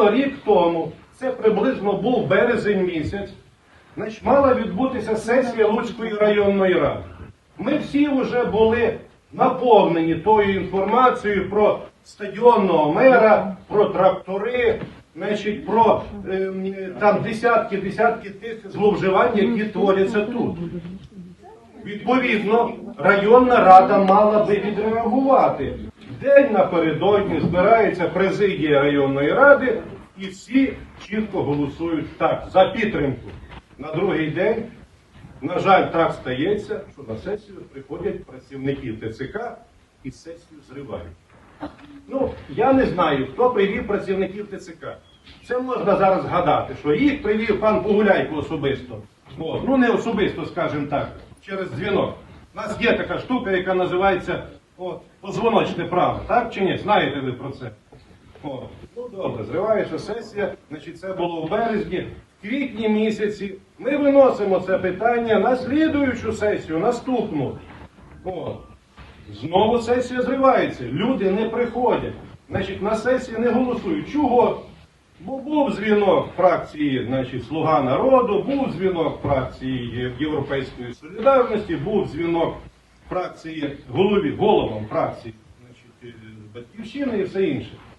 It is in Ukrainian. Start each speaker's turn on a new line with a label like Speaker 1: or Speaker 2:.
Speaker 1: Рівно рік тому, це приблизно був березень місяць, значить, мала відбутися сесія Луцької районної ради. Ми всі вже були наповнені тою інформацією про стадіонного мера, про трактори, значить, про ем, там десятки, десятки тисяч зловживань, які творяться тут. Відповідно, районна рада мала би відреагувати. День напередодні збирається президія районної ради і всі чітко голосують так за підтримку. На другий день, на жаль, так стається, що на сесію приходять працівники ТЦК і сесію зривають. Ну, я не знаю, хто привів працівників ТЦК. Це можна зараз згадати, що їх привів пан Погуляйко особисто. От. Ну, не особисто, скажімо так, через дзвінок. У нас є така штука, яка називається от, позвоночне право, так чи ні? Знаєте ви про це? От. Ну добре, зривається сесія, значить це було в березні, в квітні місяці. Ми виносимо це питання на слідуючу сесію, наступну. От. Знову сесія зривається. Люди не приходять. Значить, на сесії не голосують. Чого? Бо був дзвінок фракції значить, Слуга народу, був дзвінок фракції Європейської солідарності, був дзвінок фракції голові, головам фракції значить, е, Батьківщини і все інше.